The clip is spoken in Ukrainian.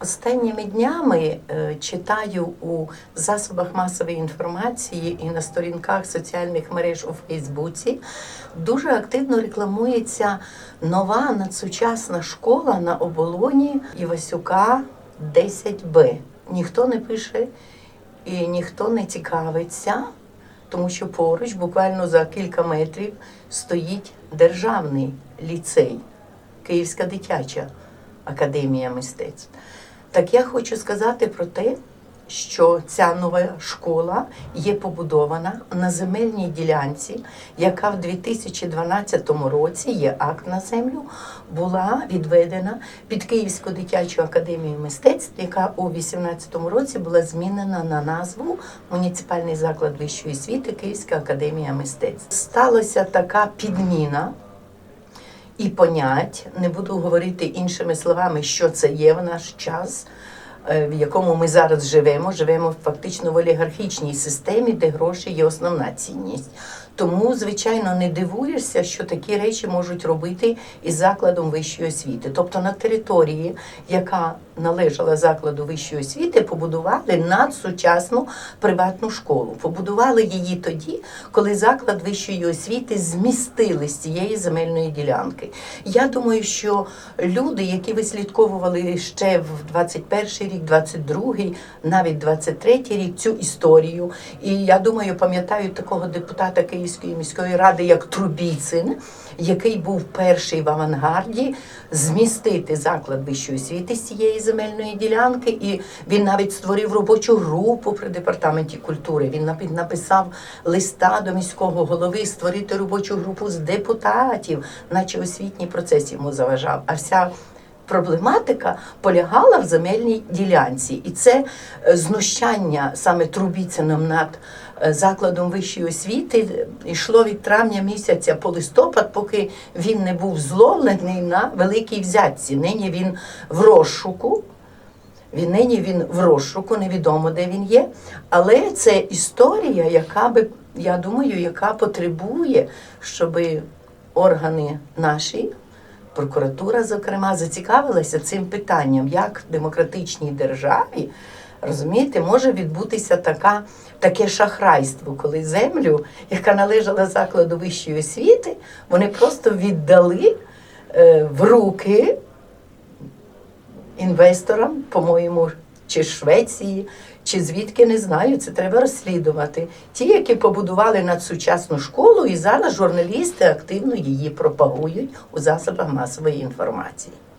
Останніми днями е, читаю у засобах масової інформації і на сторінках соціальних мереж у Фейсбуці дуже активно рекламується нова надсучасна школа на оболоні Івасюка 10Б. Ніхто не пише і ніхто не цікавиться, тому що поруч, буквально за кілька метрів, стоїть державний ліцей, Київська дитяча академія мистецтв. Так я хочу сказати про те, що ця нова школа є побудована на земельній ділянці, яка в 2012 році є акт на землю, була відведена під Київську дитячу академію мистецтв, яка у 2018 році була змінена на назву Муніципальний заклад вищої освіти Київська академія мистецтв. Сталася така підміна і понять. Не буду говорити іншими словами, що це є в наш час, е, в якому ми зараз живемо. Живемо фактично в олігархічній системі, де гроші є основна цінність. Тому, звичайно, не дивуєшся, що такі речі можуть робити із закладом вищої освіти. Тобто на території, яка належала закладу вищої освіти, побудували надсучасну приватну школу. Побудували її тоді, коли заклад вищої освіти змістили з цієї земельної ділянки. Я думаю, що люди, які вислідковували ще в 21 рік, 22, навіть 23 рік цю історію, і я думаю, пам'ятають такого депутата Київської міської ради, як Трубіцин, який був перший в авангарді змістити заклад вищої освіти з цієї земельної ділянки, і він навіть створив робочу групу при департаменті культури. Він напи- написав листа до міського голови створити робочу групу з депутатів, наче освітній процес йому заважав. А вся Проблематика полягала в земельній ділянці, і це е, знущання саме Трубіцином над е, закладом вищої освіти е, йшло від травня місяця по листопад, поки він не був зловлений на великій взятці. Нині він в розшуку. Він нині він в розшуку, невідомо де він є. Але це історія, яка би, я думаю, яка потребує, щоб органи наші, прокуратура, зокрема, зацікавилася цим питанням, як в демократичній державі. Розумієте, може відбутися така, таке шахрайство, коли землю, яка належала закладу вищої освіти, вони просто віддали е, в руки інвесторам, по-моєму, чи Швеції, чи звідки не знаю, це треба розслідувати. Ті, які побудували надсучасну школу, і зараз журналісти активно її пропагують у засобах масової інформації.